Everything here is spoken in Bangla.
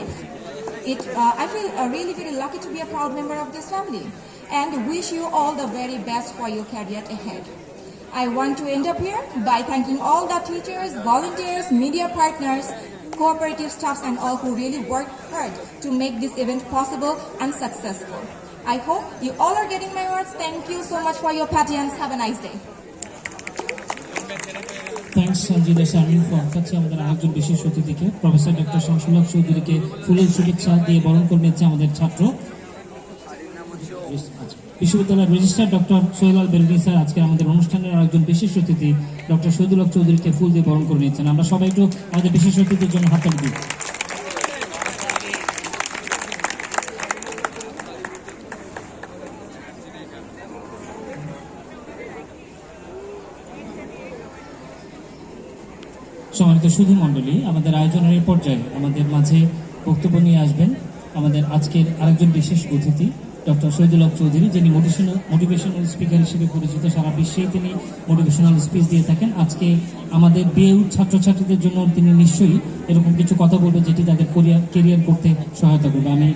life. It, uh, I feel uh, really very lucky to be a proud member of this family and wish you all the very best for your career ahead. I want to end up here by thanking all the teachers, volunteers, media partners, cooperative staffs and all who really worked hard to make this event possible and successful. I hope you all are getting my words. Thank you so much for your patience. Have a nice day. Thanks Sanjida Sharmin phone কাছে আমাদের আরেকজন বিশেষ অতিথিকে প্রফেসর ডক্টর শামসুল্লাহ চৌধুরীকে ফুলের শুভেচ্ছা দিয়ে বরণ করে নিচ্ছে আমাদের ছাত্র। বিশ্ববিদ্যালয়ের registrar doctor Sohelal Belgi sir, আজকে আমাদের অনুষ্ঠানের আরেকজন বিশেষ অতিথি ডক্টর শহীদুল্লাহ চৌধুরীকে ফুল দিয়ে বরণ করে নিচ্ছেন। আমরা সবাই একটু আমাদের বিশেষ অতিথির জন্য হাততালি দিই। সম্মানিত সুধী মণ্ডলী আমাদের আয়োজনের এই পর্যায়ে আমাদের মাঝে বক্তব্য নিয়ে আসবেন আমাদের আজকের আরেকজন বিশেষ অতিথি, ডক্টর শহীদুল হক চৌধুরী, যিনি মোটিভেশনাল মোটিভেশনাল স্পিকার হিসেবে পরিচিত সারা বিশ্বেই তিনি মোটিভেশনাল স্পিচ দিয়ে থাকেন। আজকে আমাদের বিএউ ছাত্রছাত্রীদের জন্য তিনি নিশ্চয়ই এরকম কিছু কথা বলবেন যেটি তাদের কেরিয়ার করতে সহায়তা করবে। আমি